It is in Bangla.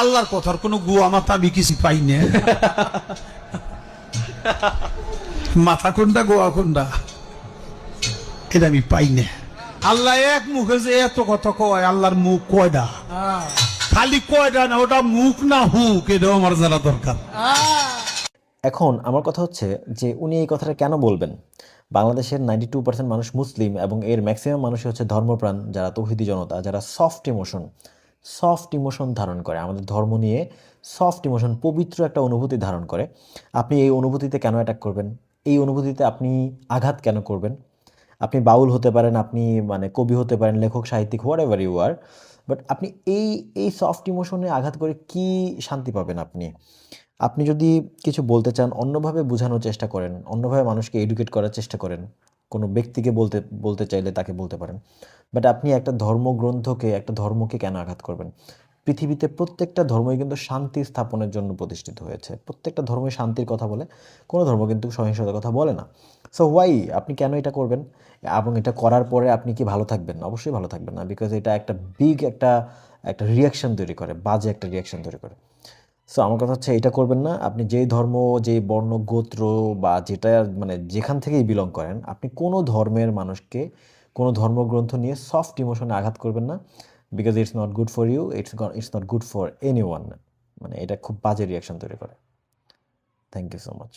আল্লাহর কথার কোনো গুয়া মাথা আমি কিছু পাই না। মাথা কোনটা, গোয়া কোনটা? এটা আমি পাই না। আল্লাহ এক মুখে যে এত কথা কয়, আল্লাহর মুখ কয়টা খালি কয়টা না, ওটা মুখ না হুক, এটাও আমার জানা দরকার। এখন আমার কথা হচ্ছে যে উনি এই কথাটা কেন বলবেন? বাংলাদেশের নাইনটি টু পার্সেন্ট মানুষ মুসলিম এবং এর ম্যাক্সিমাম মানুষই হচ্ছে ধর্মপ্রাণ, যারা তৌহিদি জনতা, যারা সফট ইমোশন সফট ইমোশন ধারণ করে। আমাদের ধর্ম নিয়ে সফট ইমোশন পবিত্র একটা অনুভূতি ধারণ করে। আপনি এই অনুভূতিতে কেন অ্যাটাক করবেন? এই অনুভূতিতে আপনি আঘাত কেন করবেন? আপনি বাউল হতে পারেন, আপনি মানে কবি হতে পারেন, লেখক, সাহিত্যিক whatever you are but আপনি এই এই সফট ইমোশনে আঘাত করে কি শান্তি পাবেন আপনি? আপনি যদি কিছু বলতে চান, অন্যভাবে বোঝানোর চেষ্টা করেন, অন্যভাবে মানুষকে এডুকেট করার চেষ্টা করেন কোনো ব্যক্তিকে বলতে বলতে চাইলে তাকে বলতে পারেন। বাট আপনি একটা ধর্মগ্রন্থকে, একটা ধর্মকে কেন আঘাত করবেন? পৃথিবীতে প্রত্যেকটা ধর্মই কিন্তু শান্তি স্থাপনের জন্য প্রতিষ্ঠিত হয়েছে। প্রত্যেকটা ধর্মই শান্তির কথা বলে, কোনো ধর্ম কিন্তু সহিংসতার কথা বলে না। সো ওয়াই আপনি কেন এটা করবেন? এবং এটা করার পরে আপনি কি ভালো থাকবেন? অবশ্যই ভালো থাকবেন না বিকজ এটা একটা বিগ একটা একটা রিয়াকশন তৈরি করে, বাজে একটা রিয়াকশন তৈরি করে। সো আমার কথা হচ্ছে এটা করবেন না। আপনি যেই ধর্ম, যেই বর্ণ, গোত্র বা যেটা মানে যেখান থেকেই বিলং করেন, আপনি কোনো ধর্মের মানুষকে, কোনো ধর্মগ্রন্থ নিয়ে সফট ইমোশনে আঘাত করবেন না। Because it's not good for you it's it's not good for anyone মানে এটা খুব বাজে রিয়াকশন তৈরি করে। Thank you so much